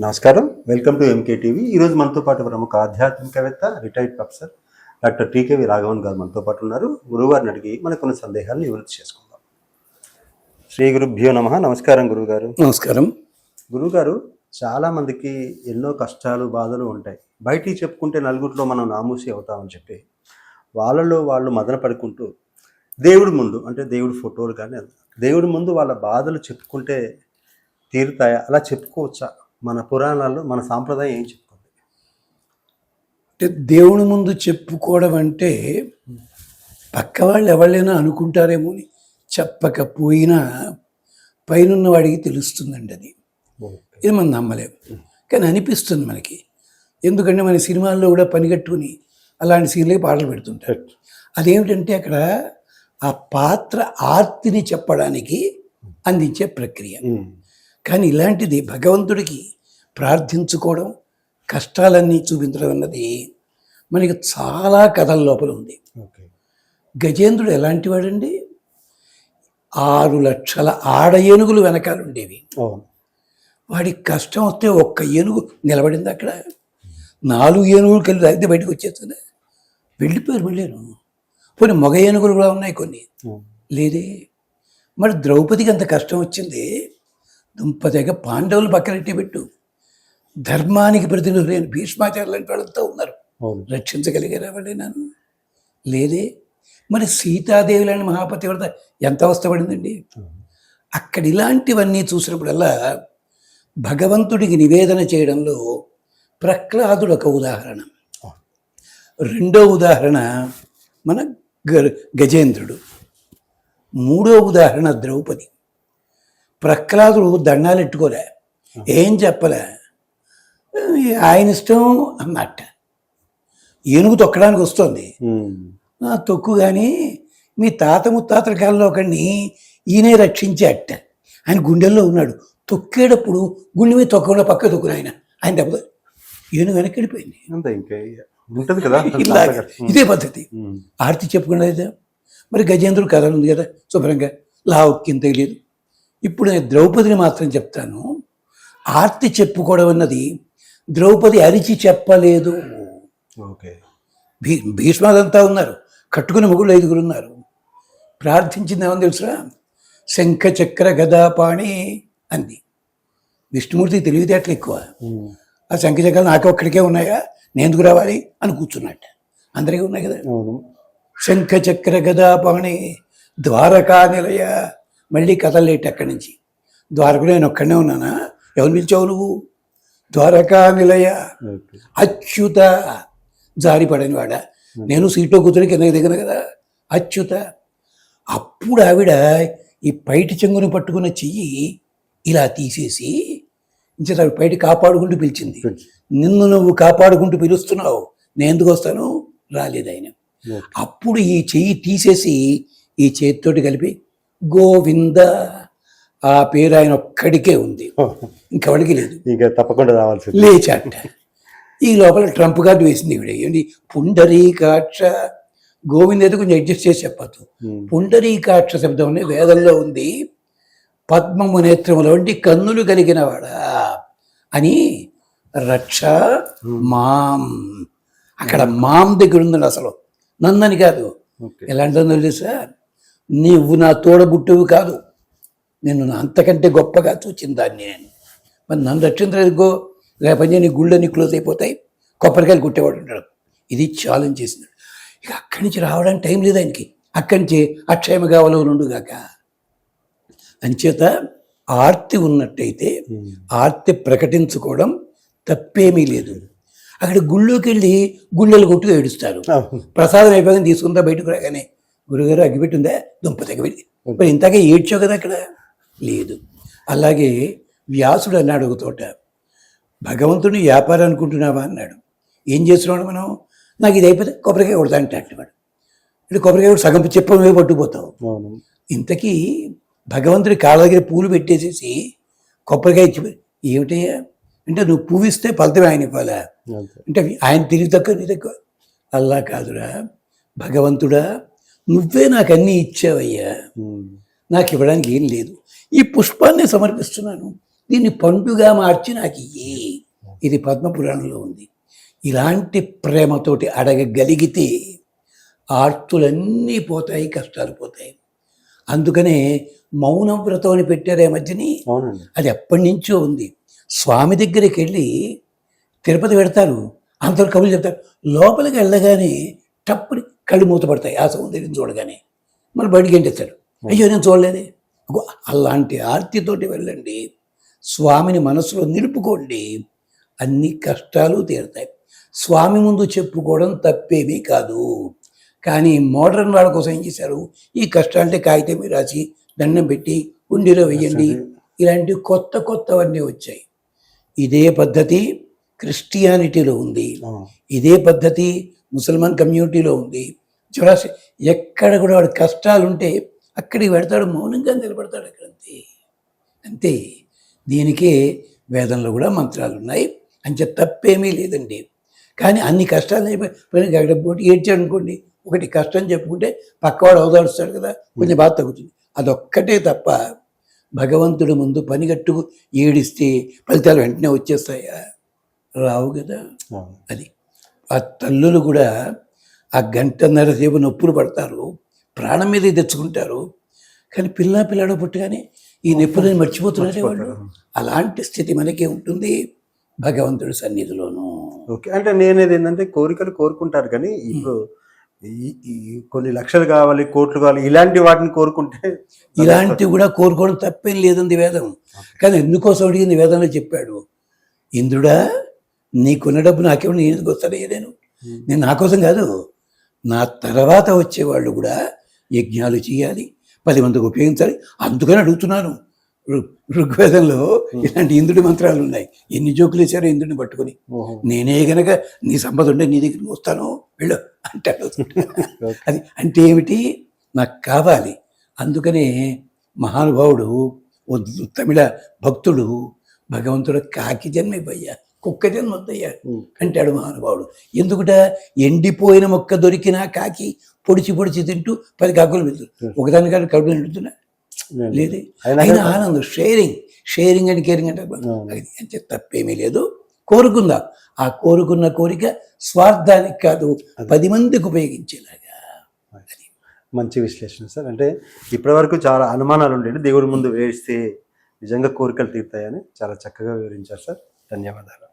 నమస్కారం. Welcome to MK TV ఈరోజు మనతో పాటు ప్రముఖ ఆధ్యాత్మికవేత్త retired professor doctor TKV Raghavan గారు మనతో పాటు ఉన్నారు. గురువుగారిని అడిగి మనకు కొన్ని సందేహాలను నివృత్తి చేసుకుందాం. శ్రీ గురుభ్యో నమ. నమస్కారం గురువుగారు. నమస్కారం. గురువుగారు చాలా మందికి ఎన్నో కష్టాలు బాధలు ఉంటాయి. బయటికి చెప్పుకుంటే నలుగురిలో మనం నామూసి అవుతామని చెప్పి వాళ్ళలో వాళ్ళు మదన పడుకుంటూ దేవుడి ముందు అంటే దేవుడి ఫోటోలు కానీ దేవుడి ముందు వాళ్ళ బాధలు చెప్పుకుంటే తీరుతాయా? అలా చెప్పుకోవచ్చా? మన పురాణాల్లో మన సాంప్రదాయం ఏం చెప్తుంది అంటే దేవుని ముందు చెప్పుకోవడం అంటే పక్క వాళ్ళు ఎవరైనా అనుకుంటారేమో అని చెప్పకపోయినా పైనున్న వాడికి తెలుస్తుందండి అది. ఇది మనం నమ్మలేము కానీ అనిపిస్తుంది మనకి. ఎందుకంటే మన సినిమాల్లో కూడా పనిగట్టుకుని అలాంటి సీన్లకి పాటలు పెడుతుంటారు. అదేమిటంటే అక్కడ ఆ పాత్ర ఆర్తిని చెప్పడానికి అందించే ప్రక్రియ. కానీ ఇలాంటిది భగవంతుడికి ప్రార్థించుకోవడం కష్టాలన్నీ చూపించడం అన్నది మనకి చాలా కథల లోపల ఉంది. ఓకే. గజేంద్రుడు ఎలాంటి వాడండి? ఆరు లక్షల ఆడ ఏనుగులు వెనకాల ఉండేవి. వాడికి కష్టం వస్తే ఒక్క ఏనుగు నిలబడింది అక్కడ. నాలుగు ఏనుగులు కలిసి అయితే బయటకు వచ్చేస్తుంది. వెళ్ళిపోయారు వెళ్ళాను పోనీ మగ ఏనుగులు కూడా ఉన్నాయి కొన్ని. లేదే. మరి ద్రౌపదికి అంత కష్టం వచ్చింది. దుంపదగ పాండవులు పక్కనెట్టి పెట్టు. ధర్మానికి ప్రతినిధులు లేని భీష్మాచార్య లాంటి వాళ్ళంతా ఉన్నారు. రక్షించగలిగారా నన్ను? లేదే. మరి సీతాదేవి లాంటి మహాపతివ్రత ఎంత అవస్థపడిందండి? అక్కడ ఇలాంటివన్నీ చూసినప్పుడల్లా భగవంతుడికి నివేదన చేయడంలో ప్రహ్లాదుడు ఒక ఉదాహరణ. రెండో ఉదాహరణ మన గ గజేంద్రుడు. మూడో ఉదాహరణ ద్రౌపది. ప్రహ్లాదుడు దండాలు ఎట్టుకోలే. ఏం చెప్పలే? ఆయన ఇష్టం అన్నట్ట. ఏనుగు తొక్కడానికి వస్తుంది. తొక్కు కానీ మీ తాత ముత్తాతల కాలంలో ఒకడిని ఈయనే రక్షించే అట్ట ఆయన గుండెల్లో ఉన్నాడు. తొక్కేటప్పుడు గుండె మీద తొక్కకుండా పక్క తొక్కున ఆయన. ఆయన దెబ్బ ఏనుగు వెనక్కి వెళ్ళిపోయింది. అంతే ఇంకా ఉంటుంది కదా. ఇలాగ. ఇదే పద్ధతి. ఆర్తి చెప్పుకున్నది మరి గజేంద్రుడు కథ ఉంది కదా శుభ్రంగా. లావుక్కింత తెలియదు. ఇప్పుడు నేను ద్రౌపదిని మాత్రం చెప్తాను. ఆర్తి చెప్పుకోవడం అన్నది ద్రౌపది అరిచి చెప్పలేదు. ఓకే. భీ భీష్మాదంతా ఉన్నారు. కట్టుకుని మొగుళ్ళు ఐదుగురు ఉన్నారు. ప్రార్థించింది ఏమని తెలుసురా? శంఖ చక్ర గదాపాణి అంది. విష్ణుమూర్తి తెలివితేటలు ఎక్కువ. ఆ శంఖ చక్రాలు నాకు ఒక్కడికే ఉన్నాయా? నేను ఎందుకు రావాలి? అని కూర్చున్నట్ట. అందరికీ ఉన్నాయి కదా. శంఖ చక్ర గదాపాణి ద్వారకా నిలయ. మళ్ళీ కథలేటి అక్కడి నుంచి. ద్వారకుడు నేను ఒక్కడనే ఉన్నానా? ఎవరు పిలిచావు నువ్వు? ద్వారకా నిలయ అచ్యుత జారిపడని వాడ. నేను సీట్లో కూర్చొని కిందకి దిగను కదా. అచ్యుత. అప్పుడు ఆవిడ ఈ పైటి చెంగుని పట్టుకున్న చెయ్యి ఇలా తీసేసి ఇంచేత ఆవిడ పైటి కాపాడుకుంటూ పిలిచింది. నిన్ను నువ్వు కాపాడుకుంటూ పిలుస్తున్నావు. నేను ఎందుకు వస్తాను? రాలేదు ఆయన. అప్పుడు ఈ చెయ్యి తీసేసి ఈ చేతితోటి కలిపి గోవింద ఆ పేరు ఆయన ఒక్కడికే ఉంది ఇంకెవడికి లేదు. ఇక తప్పకుండా రావాల్సింది. లేచాట. ఈ లోపల ట్రంప్ కార్డు వేసింది ఇవిడ ఏంటి? పుండరీకాక్ష. గోవింద అయితే కొంచెం అడ్జస్ట్ చేసి చెప్పచ్చు పుండరీకాక్ష శబ్దం అనేది వేదంలో ఉంది. పద్మము నేత్రముల వంటి కన్నులు కలిగిన వాడా అని రక్ష మాం. అక్కడ మాం దగ్గర ఉందండి అసలు. నన్నని కాదు. ఓకే. ఎలాంటిదో తెలుసా? నీవు నా తోడబుట్టువు కాదు. నేను నా అంతకంటే గొప్పగా చూచిన దాన్ని నేను. మరి నన్ను రక్షించలేదుగో రేపటి నీ గుళ్ళని క్లోజ్ అయిపోతాయి. కొబ్బరికాయలు కుట్టేవాడు ఉంటాడు. ఇది ఛాలెంజ్ చేసినాడు ఇక అక్కడి నుంచి రావడానికి టైం లేదు ఆయనకి. అక్కడి నుంచి అక్షయమ కావాలో నుండుగాక అంచేత ఆర్తి ఉన్నట్టయితే ఆర్తి ప్రకటించుకోవడం తప్పేమీ లేదు. అక్కడ గుళ్ళోకి వెళ్ళి గుళ్ళలు కొట్టుకు ఏడుస్తారు. ప్రసాదం అయిపోయాక తీసుకుందా బయటకు రాగానే గురుగారు అగ్గిపెట్టిందా? దుంప తగ్గబెట్టి మరి ఇంతగా ఏడ్చావు కదా అక్కడ? లేదు. అలాగే వ్యాసుడు అన్నాడు ఒక తోట భగవంతుని వ్యాపారం అనుకుంటున్నావా? అన్నాడు. ఏం చేస్తున్నాడు మనం నాకు ఇది అయిపోతే కొబ్బరికాయ కొడతా అంటే అట్టివాడు అంటే కొబ్బరికాయ కొట్టి సగం చెప్పమే పట్టుకుపోతావు? ఇంతకీ భగవంతుడి కాళ్ళ దగ్గర పూలు పెట్టేసేసి కొబ్బరికాయ ఇచ్చి ఏమిటయ్యా? అంటే నువ్వు పువ్వు ఇస్తే ఫలితం ఆయన ఇవ్వాలా? అంటే ఆయన తిరిగి తక్కువ నీ తక్కువ. అల్లా కాదురా భగవంతుడా నువ్వే నాకు అన్నీ ఇచ్చావయ్యా. నాకు ఇవ్వడానికి ఏం లేదు. ఈ పుష్పాన్ని సమర్పిస్తున్నాను. దీన్ని పండుగ మార్చి నాకు ఇయ్యి. ఇది పద్మపురాణంలో ఉంది. ఇలాంటి ప్రేమతోటి అడగగలిగితే ఆర్తులన్నీ పోతాయి కష్టాలు పోతాయి. అందుకనే మౌనం వ్రతం అని పెట్టారే మధ్యని. అది ఎప్పటి నుంచో ఉంది. స్వామి దగ్గరికి వెళ్ళి తిరుపతి పెడతారు అంతలో కబులు చెప్తారు. లోపలికి వెళ్ళగానే టప్పుని కళ్ళు మూతపడతాయి ఆ సౌందర్యం చూడగానే. మళ్ళీ బయటికి ఎంటేస్తాడు. అయ్యో నేను చూడలేదే. అలాంటి ఆర్తితోటి వెళ్ళండి. స్వామిని మనసులో నిలుపుకోండి. అన్ని కష్టాలు తీరుతాయి. స్వామి ముందు చెప్పుకోవడం తప్పేమీ కాదు. కానీ మోడర్న్ వాళ్ళ కోసం ఏం చేశారు? ఈ కష్టాలంటే కాగితం రాసి దండం పెట్టి ఉండిలో వెయ్యండి. ఇలాంటి కొత్త కొత్తవన్నీ వచ్చాయి. ఇదే పద్ధతి క్రిస్టియానిటీలో ఉంది. ఇదే పద్ధతి ముసల్మాన్ కమ్యూనిటీలో ఉంది. చూడాల్సి ఎక్కడ కూడా వాడు కష్టాలు ఉంటే అక్కడికి పెడతాడు మౌనంగా నిలబడతాడు అక్కడ అంతే. అంతే. దీనికే వేదంలో కూడా మంత్రాలు ఉన్నాయి అంచే తప్పేమీ లేదండి. కానీ అన్ని కష్టాలు అయిపోయి అక్కడ పోటీ ఏడ్చాడు అనుకోండి ఒకటి కష్టం చెప్పుకుంటే పక్కవాడు అవదాడుస్తాడు కదా కొంచెం బాధ తగ్గుతుంది. అదొక్కటే తప్ప భగవంతుడి ముందు పనిగట్టుకు ఏడిస్తే ఫలితాలు వెంటనే వచ్చేస్తాయా? రావు కదా. అది. ఆ తల్లులు కూడా ఆ గంటన్నర సేపు నొప్పులు పడతారు. ప్రాణం మీద తెచ్చుకుంటారు. కానీ పిల్ల పిల్లాడో పుట్టగానే ఈ నొప్పులని మర్చిపోతున్నారే వాళ్ళు అలాంటి స్థితి మనకే ఉంటుంది భగవంతుడి సన్నిధిలోనూ. ఓకే. అంటే నేనేది ఏంటంటే కోరికలు కోరుకుంటారు కానీ ఇప్పుడు కొన్ని లక్షలు కావాలి కోట్లు కావాలి ఇలాంటి వాటిని కోరుకుంటే ఇలాంటివి కూడా కోరుకోవడం తప్పేం లేదండి వేదం. కానీ ఎందుకోసం అడిగింది వేదంలో చెప్పాడు? ఇంద్రుడా నీకున్న డబ్బు నాకేమో నేను ఎందుకు వస్తాడే నేను? నేను నా కోసం కాదు నా తర్వాత వచ్చేవాళ్ళు కూడా యజ్ఞాలు చేయాలి పది మందికి ఉపయోగించాలి. అందుకని అడుగుతున్నాను. ఋగ్వేదంలో ఇలాంటి ఇంద్రుడి మంత్రాలు ఉన్నాయి. ఎన్ని జోకులు వేశారో ఇంద్రుడిని పట్టుకొని. నేనే గనక నీ సంపద ఉంటే నీ దగ్గరికి వస్తాను వెళ్ళు అంటాడు. అది అంటే ఏమిటి? నాకు కావాలి. అందుకనే మహానుభావుడు ఓ తమిళ భక్తుడు భగవంతుడు కాకి జన్మ ఇవ్వయ్యా కుక్క ఉమ్. అంటాడు మహానుభావుడు. ఎందుకుట? ఎండిపోయిన మొక్క దొరికినా కాకి పొడిచి పొడిచి తింటూ పది కాకులు వెళ్తుంది ఒకదాని కాదు కడుపు నిండుతున్నా లేదు. అయినా ఆనందం. షేరింగ్. షేరింగ్ అండ్ కేరింగ్ అంటే తప్పేమీ లేదు. కోరుకుందాం. ఆ కోరుకున్న కోరిక స్వార్థానికి కాదు పది మందికి ఉపయోగించేలాగా. మంచి విశ్లేషణ సార్. అంటే ఇప్పటివరకు చాలా అనుమానాలు ఉండేవి. దేవుడి ముందు వేస్తే నిజంగా కోరికలు తీరుతాయని చాలా చక్కగా వివరించారు సార్. ధన్యవాదాలు.